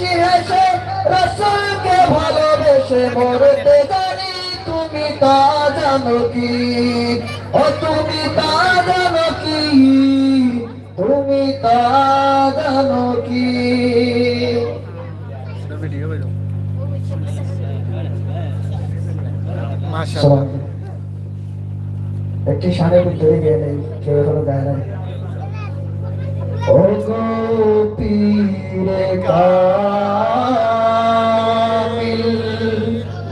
হাসি হেসে রসুলকে ভালোবেসে মরতে জানি তুমি তা জানো কি? ও তুমি তা জানো কি? তুমি তা জানো কি? একটি ধরে গিয়ে কেউ এখনও গায় কামিল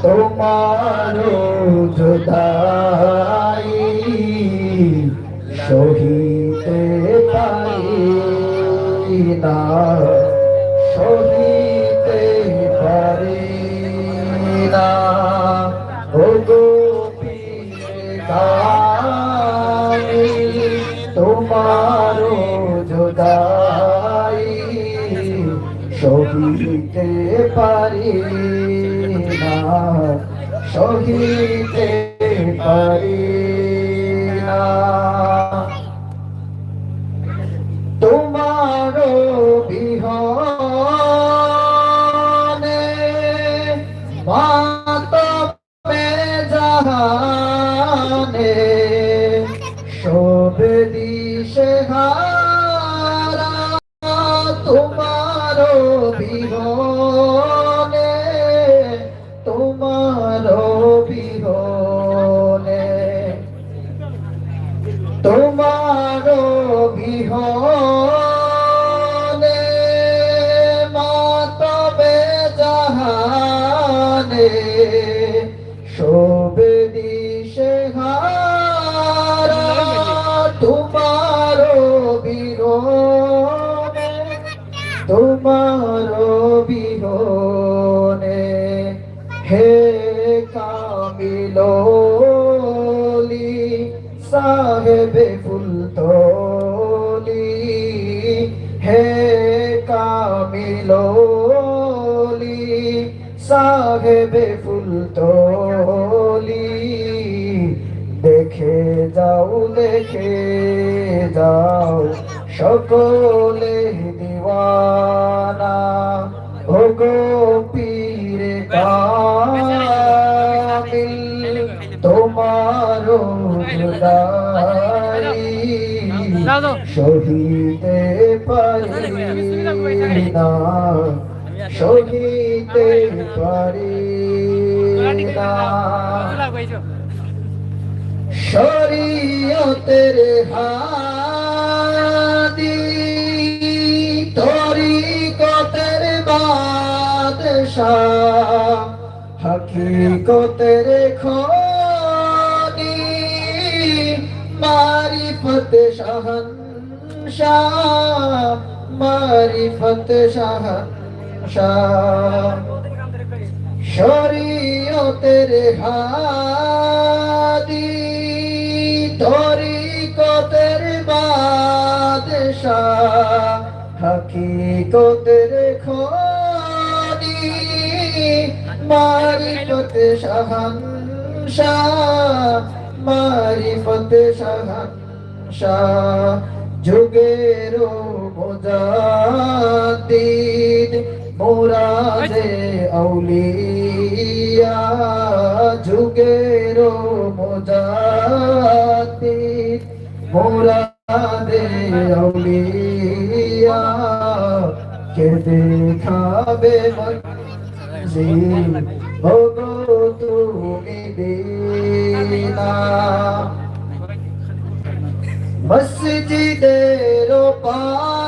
তোমার জুদাই সহিতে পারি না সহিতে পারি না। ও গো পীরে কামিল তোমার জুদাই সহিতে পারি না সহিতে পারি না। তোমার বিহনে মাতবে জাহানে তোমার বিহনে তোমার বিহনে তোমার বিহনে মাতবে জাহানে শোভে দিশে হারা তোমার বিহনে হে কামিলি সাহেবে ফুলতলি হে কামিলি সাহেবে ফুলতলি দেখে যাও দেখে যাও। সকলে দিওয়ানা ও গো পীরে কামিল, তোমার জুদাই সহিতে পারি না সহিতে পারি না শরীয়তের হাদি বাদশাহ হকীকতের খনি মারিফত শাহনশাহ মারিফত শাহনশাহ শরীয়তের হাদি তরিকতের বাদশাহ হকীকতের খনি। মারিফত শাহনশাহ মারিফত শাহনশাহ যুগের মুজাদ্দিদ মুরাদে আউলিয়া যুগের মুজাদ্দিদ মুরাদে আউলিয়া কে দেখাবে মঞ্জিল ভগো তুমি দিনা মসজিদের পাশ